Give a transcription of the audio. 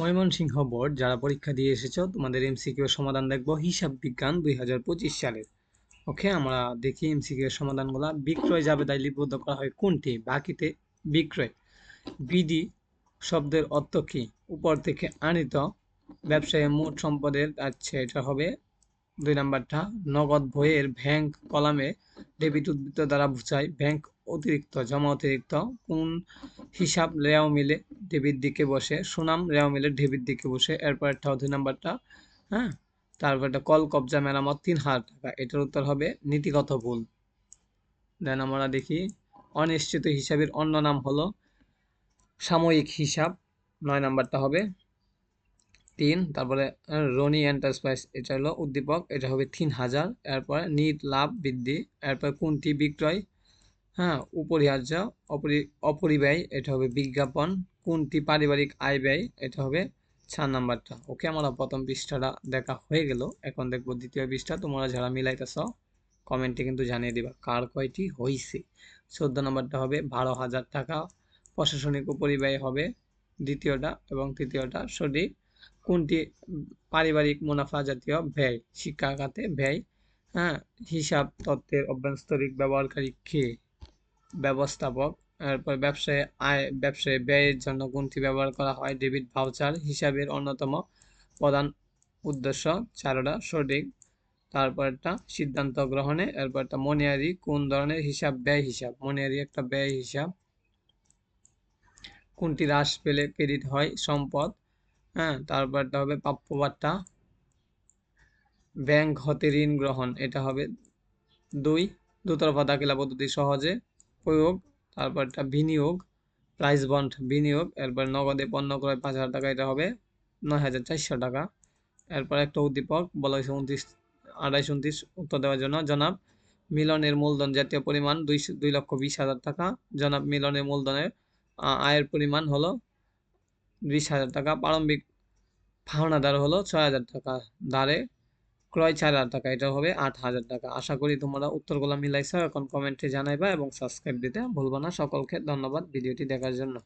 Mymensingh board, যারা পরীক্ষা দিয়ে এসেছ, তোমাদের এমসিকিউ সমাধান দেখব হিসাব বিজ্ঞান দুই হাজার পঁচিশ সালের ওকে, আমরা দেখি এমসিকিউ সমাধানগুলা। বিক্রয় তাই লিপিবদ্ধ করা হয় কোনটি? বাকিতে বিক্রয়। বিধি শব্দের অর্থ কী? উপর থেকে আনিত ব্যবসায়ী মোট সম্পদের আচ্ছা এটা হবে দুই নাম্বারটা, নগদ বইয়ের ব্যাংক কলামে ডেবিট উদ্বৃত্ত দ্বারা বোঝায়। ব্যাংক অতিরিক্ত, জমা অতিরিক্ত, কোন হিসাব লেয়াও মিলে ডেবিট দিকে বসে, সুনাম রেয়াও মিলের ডেবিট দিকে বসে, এরপর একটা দুই নাম্বারটা হ্যাঁ? তারপর একটা কল, কবজা, মেরামত, তিন হাজার টাকা। এটার উত্তর হবে নীতিগত ভুল। দেন আমরা দেখি, অনিশ্চিত হিসাবের অন্য নাম হলো সাময়িক হিসাব, নয় নাম্বারটা হবে তিন। তারপরে রনি এন্টারপ্রাইজ, এটা হলো উদ্দীপক, এটা হবে তিন হাজার। এরপরে নিট, লাভ, বৃদ্ধি, এরপর কোনটি, বিক্রয় হ্যাঁ উপরিহার্য, অপরি, অপরিব্যয়, এটা হবে বিজ্ঞাপন। কোনটি পারিবারিক আয় ব্যয়, এটা হবে চার নাম্বারটা। ওকে, আমরা প্রথম পৃষ্ঠাটা দেখা হয়ে গেল। এখন দেখব দ্বিতীয় পৃষ্ঠা, তোমরা যারা মিলাইতেছ, কমেন্টে কিন্তু জানিয়ে দিবা কার কয়টি হয়েছে চোদ্দ নম্বরটা হবে, বারো হাজার টাকা প্রশাসনিক উপরিব্যয় হবে, দ্বিতীয়টা এবং তৃতীয়টা সঠিক। কোনটি পারিবারিক মুনাফা জাতীয় ব্যয়, শিক্ষা খাতে ব্যয় হ্যাঁ হিসাব তত্ত্বের অভ্যন্তরিক ব্যবহারকারী কে? ব্যবস্থাপক, এরপর ব্যবসায় আয়, ব্যবসায় ব্যয়ের জন্য কোনটি ব্যবহার করা হয় ডেবিট ভাউচার হিসাবের অন্যতম প্রধান উদ্দেশ্য। চারোটা সঠিক। তারপরটা সিদ্ধান্ত গ্রহণে এরপরটা মনিয়ারি কোন ধরনের হিসাব, ব্যয় হিসাব? মনিয়ারি একটা ব্যয় হিসাব। কোনটি হ্রাস পেলে ক্রেডিট হয়? সম্পদ। হ্যাঁ তারপরটা হবে প্রাপ্যবার্তা ব্যাংক হতে ঋণ গ্রহণ, এটা হবে দুই। দুতরফা দাখিলা পদ্ধতি সহজে। প্রয়োগ তারপর তারপরটা বিনিয়োগ প্রাইস বন্ড বিনিয়োগ, এরপর নগদে পণ্য ক্রয় পাঁচ হাজার টাকা, এটা হবে নয় হাজার চারশো টাকা। এরপর একটা উদ্দীপক, বলা হয়েছে উনত্রিশ, আড়াইশো উনত্রিশ, উত্তর দেওয়ার জন্য, জনাব মিলনের মূলধন জাতীয় পরিমাণ দুই দুই লক্ষ বিশ হাজার টাকা, জনাব মিলনের মূলধনের আয়ের পরিমাণ হলো বিশ হাজার টাকা, প্রারম্ভিক পাওনাদার হলো ছয় হাজার টাকা দাঁড়ে ক্রয় চার হাজার টাকা, এটা হবে আট হাজার টাকা। আশা করি তোমরা উত্তরগুলো মিলাইছো, এখন কমেন্টে জানাইবা এবং সাবস্ক্রাইব দিতে ভুলবো না। সকলকে ধন্যবাদ ভিডিওটি দেখার জন্য।